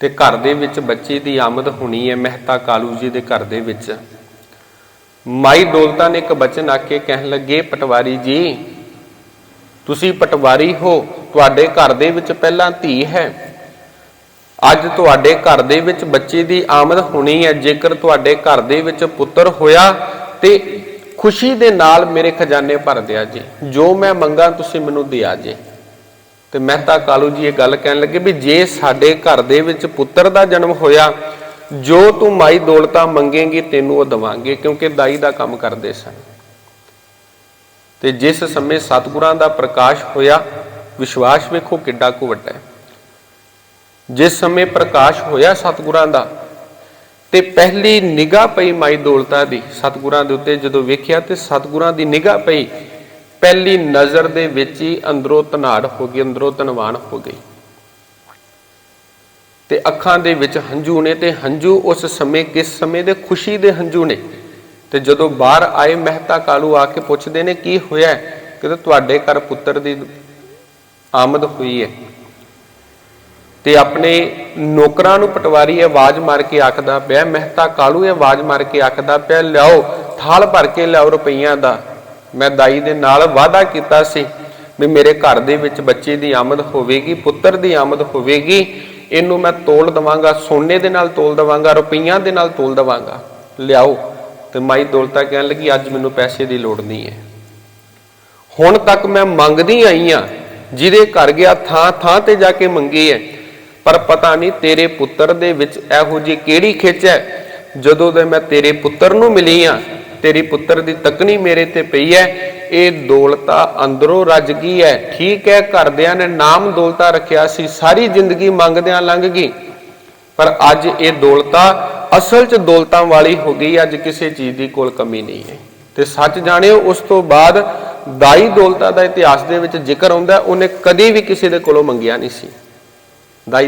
ਤੇ ਘਰ ਦੇ ਵਿੱਚ ਬੱਚੇ ਦੀ ਆਮਦ ਹੋਣੀ ਹੈ ਮਹਿਤਾ ਕਾਲੂ ਜੀ ਦੇ ਘਰ ਦੇ ਵਿੱਚ। ਮਾਈ ਦੌਲਤਾ ਨੇ ਇੱਕ ਬਚਨ ਆ ਕੇ ਕਹਿਣ ਲੱਗੇ, ਪਟਵਾਰੀ ਜੀ, ਤੁਸੀਂ ਪਟਵਾਰੀ ਹੋ, ਤੁਹਾਡੇ ਘਰ ਦੇ ਵਿੱਚ ਪਹਿਲਾਂ ਧੀ ਹੈ। ਅੱਜ ਤੁਹਾਡੇ ਘਰ ਦੇ ਵਿੱਚ ਬੱਚੇ ਦੀ ਆਮਦ ਹੋਣੀ ਹੈ। ਜੇਕਰ ਤੁਹਾਡੇ ਘਰ ਦੇ ਵਿੱਚ ਪੁੱਤਰ ਹੋਇਆ ਤੇ ਖੁਸ਼ੀ ਦੇ ਨਾਲ ਮੇਰੇ ਖਜ਼ਾਨੇ ਭਰ ਦਿਆ ਜੀ। ਜੋ ਮੈਂ ਮੰਗਾ ਤੁਸੀਂ ਮੈਨੂੰ ਦਿਆ ਜੀ। ਤੇ ਮਹਿਤਾ ਕਾਲੂ ਜੀ ਇਹ ਗੱਲ ਕਹਿਣ ਲੱਗੇ ਵੀ ਜੇ ਸਾਡੇ ਘਰ ਦੇ ਵਿੱਚ ਪੁੱਤਰ ਦਾ ਜਨਮ ਹੋਇਆ, ਜੋ ਤੂੰ ਮਾਈ ਦੌਲਤਾਂ ਮੰਗੇਂਗੀ, ਤੈਨੂੰ ਉਹ ਦਵਾਂਗੇ, ਕਿਉਂਕਿ ਦਾਈ ਦਾ ਕੰਮ ਕਰਦੇ ਸਨ। ਤੇ ਜਿਸ ਸਮੇਂ ਸਤਿਗੁਰਾਂ ਦਾ ਪ੍ਰਕਾਸ਼ ਹੋਇਆ, ਵਿਸ਼ਵਾਸ ਵੇਖੋ ਕਿੱਡਾ ਕੁ ਵੱਡਾ ਹੈ। ਜਿਸ ਸਮੇਂ ਪ੍ਰਕਾਸ਼ ਹੋਇਆ ਸਤਿਗੁਰਾਂ ਦਾ, ਤੇ ਪਹਿਲੀ ਨਿਗਾਹ ਪਈ ਮਾਈ ਦੌਲਤਾ ਦੀ ਸਤਿਗੁਰਾਂ ਦੇ ਉੱਤੇ ਜਦੋਂ ਵੇਖਿਆ ਤੇ ਸਤਿਗੁਰਾਂ ਦੀ ਨਿਗਾਹ ਪਈ ਪਹਿਲੀ ਨਜ਼ਰ ਦੇ ਵਿੱਚ ਹੀ ਅੰਦਰੋਂ ਧਨਾੜ ਹੋ ਗਈ, ਅੰਦਰੋਂ ਧਨਵਾਨ ਹੋ ਗਈ। ਤੇ ਅੱਖਾਂ ਦੇ ਵਿੱਚ ਹੰਝੂ ਨੇ ਤੇ ਹੰਝੂ ਉਸ ਸਮੇਂ, ਕਿਸ ਸਮੇਂ ਦੇ? ਖੁਸ਼ੀ ਦੇ ਹੰਝੂ ਨੇ। ਤੇ ਜਦੋਂ ਬਾਹਰ ਆਏ, ਮਹਿਤਾ ਕਾਲੂ ਆ ਕੇ ਪੁੱਛਦੇ ਨੇ, ਕੀ ਹੋਇਆ? ਕਿਤੇ ਤੁਹਾਡੇ ਘਰ ਪੁੱਤਰ ਦੀ ਆਮਦ ਹੋਈ ਹੈ। ਤੇ ਆਪਣੇ ਨੌਕਰਾਂ ਨੂੰ ਪਟਵਾਰੀ ਆਵਾਜ਼ ਮਾਰ ਕੇ ਆਖਦਾ ਪਿਆ, ਮਹਿਤਾ ਕਾਲੂ ਆਵਾਜ਼ ਮਾਰ ਕੇ ਆਖਦਾ ਪਿਆ, ਲਿਆਓ, ਥਾਲ ਭਰ ਕੇ ਲਿਆਓ ਰੁਪਈਆਂ ਦਾ। ਮੈਂ ਦਾਈ ਦੇ ਨਾਲ ਵਾਅਦਾ ਕੀਤਾ ਸੀ ਵੀ ਮੇਰੇ ਘਰ ਦੇ ਵਿੱਚ ਬੱਚੇ ਦੀ ਆਮਦ ਹੋਵੇਗੀ, ਪੁੱਤਰ ਦੀ ਆਮਦ ਹੋਵੇਗੀ, ਇਹਨੂੰ ਮੈਂ ਤੋਲ ਦਵਾਂਗਾ, ਸੋਨੇ ਦੇ ਨਾਲ ਤੋਲ ਦਵਾਂਗਾ, ਰੁਪਈਆਂ ਦੇ ਨਾਲ ਤੋਲ ਦਵਾਂਗਾ। ਲਿਆਓ। ਤੇ ਮਾਈ ਦੌਲਤਾ ਕਹਿਣ ਲੱਗੀ, ਅੱਜ ਮੈਨੂੰ ਪੈਸੇ ਦੀ ਲੋੜ ਨਹੀਂ ਹੈ। ਹੁਣ ਤੱਕ ਮੈਂ ਮੰਗਦੀ ਆਈ ਆ ਜਿਹਦੇ ਘਰ ਗਿਆ ਥਾਂ ਥਾਂ ਤੇ ਜਾ ਕੇ ਮੰਗੀ ਹੈ। ਪਰ ਪਤਾ ਨਹੀਂ ਤੇਰੇ ਪੁੱਤਰ ਦੇ ਵਿੱਚ ਇਹੋ ਜੀ ਕਿਹੜੀ ਖਿੱਚ ਹੈ, ਜਦੋਂ ਦੇ ਮੈਂ ਤੇਰੇ ਪੁੱਤਰ ਨੂੰ ਮਿਲੀ ਆ ਤੇਰੀ ਪੁੱਤਰ ਦੀ ਤਕਨੀ ਮੇਰੇ ਤੇ ਪਈ ਹੈ ਇਹ ਦੌਲਤਾ ਅੰਦਰੋਂ ਰੱਜ ਗਈ ਹੈ ਠੀਕ ਹੈ ਘਰਦਿਆਂ ਨੇ ਨਾਮ ਦੌਲਤਾ ਰੱਖਿਆ ਸੀ। ਸਾਰੀ ਜ਼ਿੰਦਗੀ ਮੰਗਦਿਆਂ ਲੰਘ ਗਈ। ਪਰ ਅੱਜ ਇਹ ਦੌਲਤਾ ਅਸਲ 'ਚ ਦੌਲਤਾਂ ਵਾਲੀ ਹੋ ਗਈ। ਅੱਜ ਕਿਸੇ ਚੀਜ਼ ਦੀ ਕੋਲ ਕਮੀ ਨਹੀਂ ਹੈ। ਤੇ ਸੱਚ ਜਾਣਿਓ, ਉਸ ਤੋਂ ਬਾਅਦ ਦਾਈ ਦੌਲਤਾ ਦਾ ਇਤਿਹਾਸ ਦੇ ਵਿੱਚ ਜ਼ਿਕਰ ਆਉਂਦਾ। ਉਹਨੇ ਕਦੇ ਵੀ ਕਿਸੇ ਦੇ ਕੋਲੋਂ ਮੰਗਿਆ ਨਹੀਂ ਸੀ। ਦਾਈ